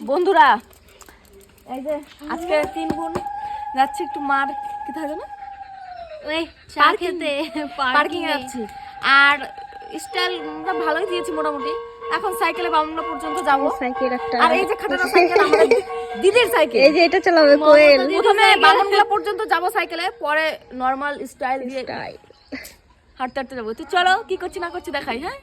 বন্ধুরা এই যে আজকে তিন বোন যাচ্ছি একটু মার কি থাকে না? ওই চা খেতে পার্কিং যাচ্ছি। আর স্টাইলটা ভালোই দিয়েছি মোটামুটি। এখন সাইকেলে বামুন্না পর্যন্ত যাব। সাইকেল একটা আর এই যে খাটানো সাইকেল আমাদের দিদির সাইকেল এই যে এটা চালাবে কোয়েল। প্রথমে বামুনগুলা পর্যন্ত যাব সাইকেলে পরে নর্মাল স্টাইল দিয়ে। হাঁটতে হাঁটতে যাব। তুই চলো কি করছি না করছি দেখাই হ্যাঁ?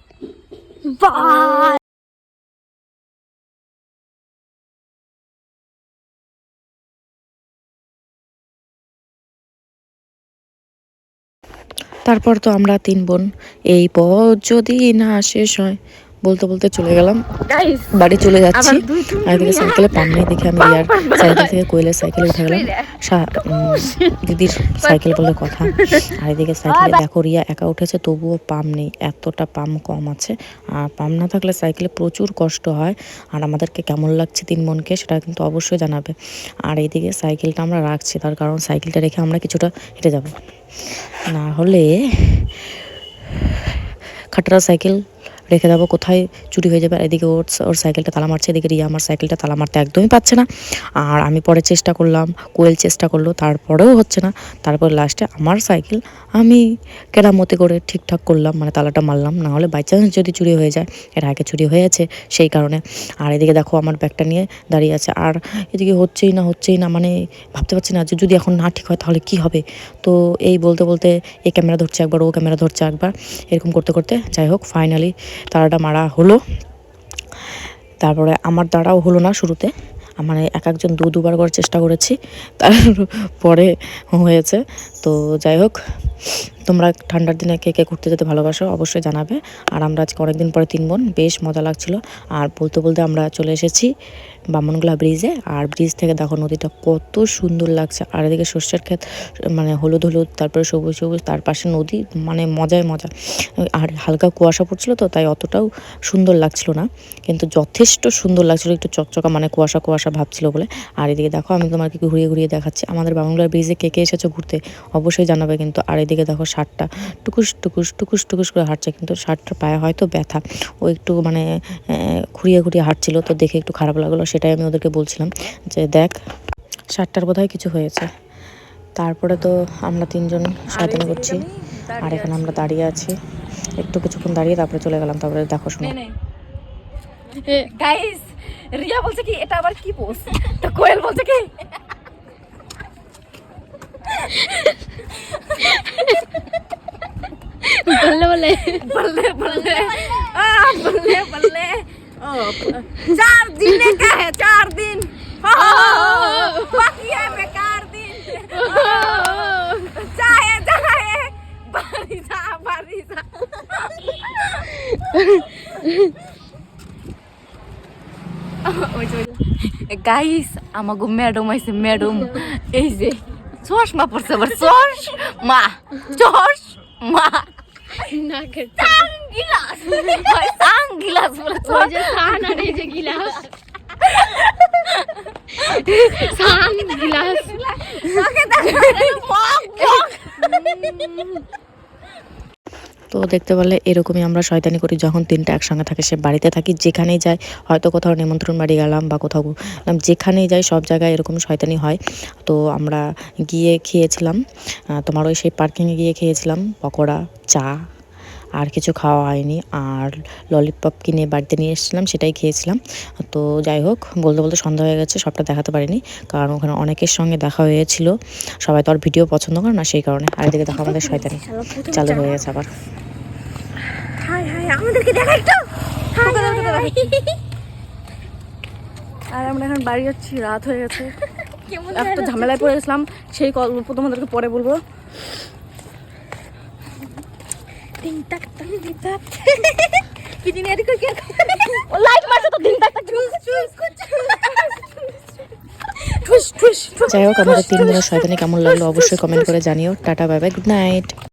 তারপর তো আমরা তিন বোন। এই পথ যদি না শেষ হয় বলতে বলতে চলে গেলাম। বাড়ি চলে যাচ্ছি। আর এদিকে সাইকেলে পাম নেই দেখে আমি ইয়ার সাইকেল থেকে কোয়েলের সাইকেলে উঠে গেলাম দিদির সাইকেল বলে কথা। আর এদিকে সাইকেলে দেখো রিয়া একা উঠেছে তবুও পাম নেই। এতটা পাম কম আছে। আর পাম না থাকলে সাইকেলে প্রচুর কষ্ট হয়। আর আমাদেরকে কেমন লাগছে তিন মনকে সেটা কিন্তু অবশ্যই জানাবে। আর এইদিকে সাইকেলটা আমরা রাখছি তার কারণ সাইকেলটা রেখে আমরা কিছুটা হেঁটে যাব। না হলে খাটরা সাইকেল রেখে দেবো কোথায় চুরি হয়ে যাবে? আর এদিকে ওর ওর সাইকেলটা তালা মারছে, এদিকে রিয়া আমার সাইকেলটা তালা মারতে একদমই পাচ্ছে না। আর আমি পরে চেষ্টা করলাম, কোয়েল চেষ্টা করল, তারপরেও হচ্ছে না। তারপর লাস্টে আমার সাইকেল আমি কেরামতি করে ঠিকঠাক করলাম মানে তালাটা মারলাম। না হলে বাই চান্স যদি চুরি হয়ে যায়, এর আগে চুরি হয়েছে সেই কারণে। আর এদিকে দেখো আমার ব্যাগটা নিয়ে দাঁড়িয়ে আছে। আর এদিকে হচ্ছেই না হচ্ছেই না মানে ভাবতে পারছি না যে যদি এখন না ঠিক হয় তাহলে কি হবে? তো এই বলতে বলতে এই ক্যামেরা ধরছে একবার, ও ক্যামেরা ধরছে একবার। এরকম করতে করতে যাই হোক ফাইনালি তারাটা মারা হলো। তারপরে আমার দ্বারাও হলো না শুরুতে। মানে এক একজন দু দুবার করার চেষ্টা করেছি। তারপরে হয়েছে। তো যাই হোক তোমরা ঠান্ডার দিনে কে কে ঘুরতে যেতে ভালোবাসো অবশ্যই জানাবে। আর আমরা আজকে অনেকদিন পরে তিন বোন, বেশ মজা লাগছিল। আর বলতে বলতে আমরা চলে এসেছি বামনগোলা ব্রিজে আর ব্রিজ থেকে দেখো নদীটা কত সুন্দর লাগছে। আর এদিকে সর্ষের ক্ষেত মানে হলুদ হলুদ, তারপরে সবুজ সবুজ, তার পাশে নদী মানে মজায় মজা। আর হালকা কুয়াশা পড়ছিল তো, তাই অতটাও সুন্দর লাগছিল না। কিন্তু যথেষ্ট সুন্দর লাগছিল, একটু চকচকা মানে কুয়াশা কুয়াশা ভাবছিল বলে। আর এদিকে দেখো আমি তোমাকে ঘুরিয়ে ঘুরিয়ে দেখাচ্ছি। আমাদের বাংলার ব্রিজে কে কে এসেছ ঘুরতে, অবশ্যই জানাবে কিন্তু। আর এদিকে দেখো শার্টটা টুকুস টুকুস টুকুস টুকুস করে হাঁটছে কিন্তু শার্টটার পায়ে হয়তো ব্যথা। ও একটু মানে ঘুরিয়ে ঘুরিয়ে হাঁটছিল তো দেখে একটু খারাপ লাগল সেটাই আমি ওদেরকে বলছিলাম যে দেখ শার্টটার বোধহয় কিছু হয়েছে। তারপরে তো আমরা তিনজন শয়তানি করছি। আর এখানে আমরা দাঁড়িয়ে আছি। একটু কিছুক্ষণ দাঁড়িয়ে তারপরে চলে গেলাম। তারপরে দেখো শোনো। গাইস রিয়া বলছে কি এটা আবার কি পোস্ট তো কোয়েল বলছে কি বললে বলে बल्ले बल्ले आ बल्ले बल्ले ओ चार दिन का है चार दिन हो, हो, हो, बाकी है बेकार दिन चाहे चाहे बारी जा बारी जा গাইস আমাগো ম্যাডাম আইছে ম্যাডাম এই যে চশমা পড়ছে আবার চশ মা চশ মা না খেতে সানগ্লাস সানগ্লাস বলে ওই যে সান আর এই যে গিলাস সান গিলাস তো দেখতে পেলে এরকমই আমরা শয়তানি করি যখন তিনটা একসঙ্গে থাকে সে বাড়িতে থাকি যেখানেই যাই হয়তো কোথাও নিমন্ত্রণ বাড়ি গেলাম বা কোথাও গেলাম, যেখানেই যাই সব জায়গায় এরকম শয়তানি হয়। তো আমরা গিয়ে খেয়েছিলাম তোমার ওই সেই পার্কিংয়ে গিয়ে খেয়েছিলাম পকোড়া চা আর কিছু খাওয়া হয়নি। আর ললিপপ কিনে বাড়িতে নিয়ে এসেছিলাম সেটাই খেয়েছিলাম। তো যাই হোক বলতে বলতে সন্ধ্যা হয়ে গেছে সবটা দেখাতে পারিনি। কারণ ওখানে অনেকের সঙ্গে দেখা হয়েছিল। সবাই তো আর ভিডিও পছন্দ করে না সেই কারণে। আর এদিকে দেখো আমাদের শয়তানি। চালু হয়ে গেছে আবার। হাই হাই আমাদেরকে দেখা একটু। আর আমরা এখন বাড়ি যাচ্ছি রাত হয়ে গেছে। একটা ঝামেলায় পড়ে গেছিলাম সেই গল্প তোমাদেরকে পরে বলব। দিন এদিকে কি ও লাইট মারছে তো দিন ঠুস যাই হোক, আমাদের তিন শয়তানি কেমন লাগল, অবশ্যই কমেন্ট করে জানিও। Tata bye bye good night